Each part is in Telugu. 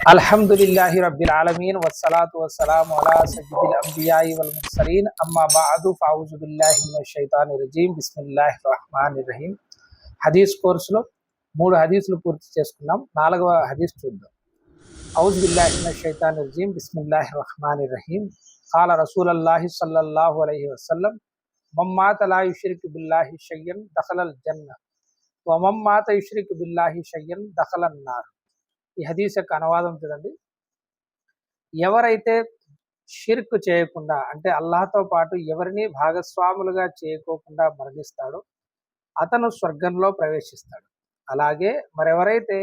আলহামদুলিল্লাহ রবিল আলমিন ওসালাত ওসালাম আলা সজিদুল আম্বিয়াই ওয়াল মুরসালিন আম্মা বাদু ফাউযু বিল্লাহি মিনাশ শাইতানির রজিম বিসমিল্লাহির রহমানির রহিম హదీస్ కోర్సులో మూడు హదీసులు పూర్తి చేసుకున్నాం నాలుగవ హదీస్ చూద్దాం ఔజ్ బిల్లాహిన షైతాన్ రజీం బిస్మిల్లాహి రహమాన్ రహీం కాల రసూల్ అల్లాహి సల్లల్లాహు అలైహి వసల్లం మమ్మాత లా యుషిరిక్ బిల్లాహి షయ్యన్ దఖలల్ జన్న వమమ్మాత యుషిరిక్ బిల్లాహి షయ్యన్ దఖలన్నార్ ఈ హదీస్ యొక్క అనువాదం చూడండి. ఎవరైతే షిర్క్ చేయకుండా అంటే అల్లాహతో పాటు ఎవరిని భాగస్వాములుగా చేయకోకుండా మరణిస్తాడో అతను స్వర్గంలో ప్రవేశిస్తాడు. అలాగే మరెవరైతే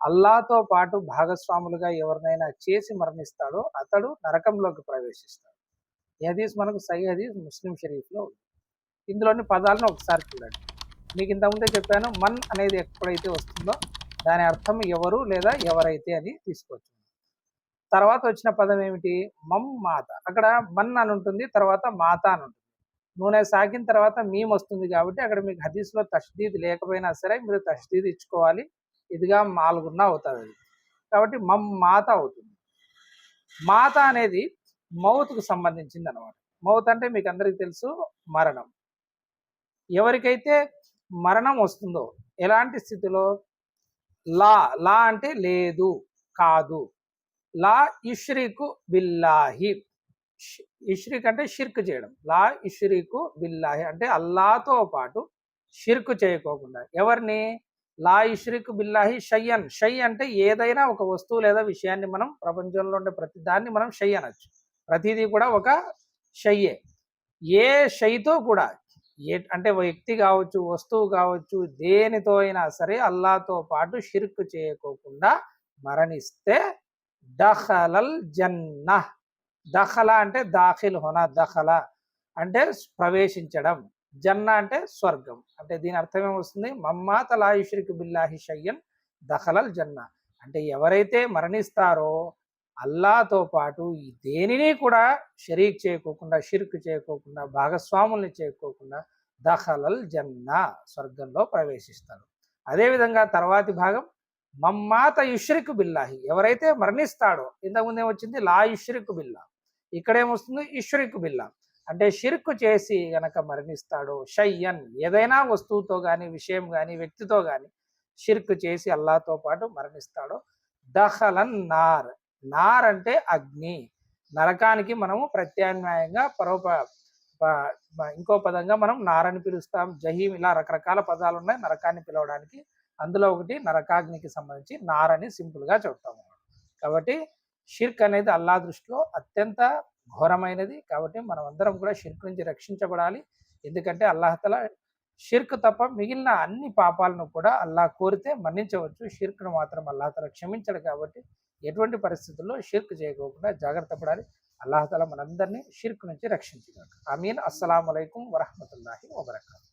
అల్లాతో పాటు భాగస్వాములుగా ఎవరినైనా చేసి మరణిస్తాడో అతడు నరకంలోకి ప్రవేశిస్తాడు. ఈ హదీస్ మనకు సై హదీస్ ముస్లిం షరీఫ్లో ఉంది. ఇందులోని పదాలను ఒకసారి చూడండి. మీకు ఇంతకుముందే చెప్పాను మన్ అనేది ఎప్పుడైతే వస్తుందో దాని అర్థం ఎవరు లేదా ఎవరైతే అని తీసుకోవచ్చు. తర్వాత వచ్చిన పదం ఏమిటి? మమ్ మాత. అక్కడ మన్ అని ఉంటుంది తర్వాత మాత అని ఉంటుంది. నూనె సాగిన తర్వాత మీమ్ వస్తుంది కాబట్టి అక్కడ మీకు హదీస్లో తష్దీద్ లేకపోయినా సరే మీరు తష్దీద్ ఇచ్చుకోవాలి. ఇదిగా మాల్గున్న అవుతుంది అది. కాబట్టి మమ్ మాత అవుతుంది. మాత అనేది మౌత్కు సంబంధించింది అనమాట మౌత్ అంటే మీకు అందరికీ తెలుసు మరణం. ఎవరికైతే మరణం వస్తుందో ఎలాంటి స్థితిలో? లా లా అంటే లేదు కాదు. లా ఇష్రికు బిల్లాహి. ఇష్రిక్ అంటే షిర్క్ చేయడం. లా ఇష్రికు బిల్లాహి అంటే అల్లాతో పాటు షిర్క్ చేయకోకుండా. ఎవరిని? లా ఇష్రిక్ బిల్లాహి షయ్యన్. షై అంటే ఏదైనా ఒక వస్తువు లేదా విషయాన్ని మనం ప్రపంచంలో ఉండే ప్రతి దాన్ని మనం షై అనొచ్చు. ప్రతిదీ కూడా ఒక షయ్యే. ఏ షైతో కూడా ఏ అంటే వ్యక్తి కావచ్చు వస్తువు కావచ్చు దేనితో అయినా సరే అల్లాతో పాటు షిర్క్ చేయకోకుండా మరణిస్తే దహలల్ జన్న దహల అంటే దాఖిల్ హోనా దహల అంటే ప్రవేశించడం. జన్న అంటే స్వర్గం. అంటే దీని అర్థం ఏమొస్తుంది? మమ్మాత లాయుషిరికి బిల్లాహి షయ్యన్ దహలల్ జన్న. అంటే ఎవరైతే మరణిస్తారో అల్లాతో పాటు ఈ దేనిని కూడా షరీక్ చేయకోకుండా షిర్క్ చేయకోకుండా భాగస్వాముల్ని చేయకోకుండా దహలల్ జన్నా స్వర్గంలో ప్రవేశిస్తారు. అదేవిధంగా తర్వాతి భాగం మమ్మాత యుష్రిక్ బిల్లాహి. ఎవరైతే మరణిస్తాడో ఇంతకుముందు ఏమొచ్చింది? లా యుష్రిక్ బిల్లా. ఇక్కడేమొస్తుంది ఇష్రిక్ బిల్లా. అంటే షిర్క్ చేసి గనక మరణిస్తాడో షయ్యన్ ఏదైనా వస్తువుతో కానీ విషయం కానీ వ్యక్తితో కానీ షిర్క్ చేసి అల్లాతో పాటు మరణిస్తాడో దహలన్ నార్. నార్ అంటే అగ్ని. నరకానికి మనము ప్రత్యామ్నాయంగా పరోప ఇంకో పదంగా మనం నారని పిలుస్తాం. జహీం ఇలా రకరకాల పదాలు ఉన్నాయి నరకాన్ని పిలవడానికి. అందులో ఒకటి నరకాగ్నికి సంబంధించి నారని సింపుల్గా చెప్తాము కాబట్టి షిర్క్ అనేది అల్లా దృష్టిలో అత్యంత ఘోరమైనది. కాబట్టి మనం అందరం కూడా షిర్క్ నుంచి రక్షించబడాలి. ఎందుకంటే అల్లాహతల షిర్క్ తప్ప మిగిలిన అన్ని పాపాలను కూడా అల్లా కోరితే మన్నించవచ్చు. షిర్క్ను మాత్రం అల్లాహతల క్షమించడు కాబట్టి ఎటువంటి పరిస్థితుల్లో షిర్క్ చేయకోకుండా జాగ్రత్త పడాలి. అల్లాహతల మనందరినీ షిర్క్ నుంచి రక్షించగలరు అమీన్ అస్సలం అయికం వరహమతుల్లాహి వబర్కాతు.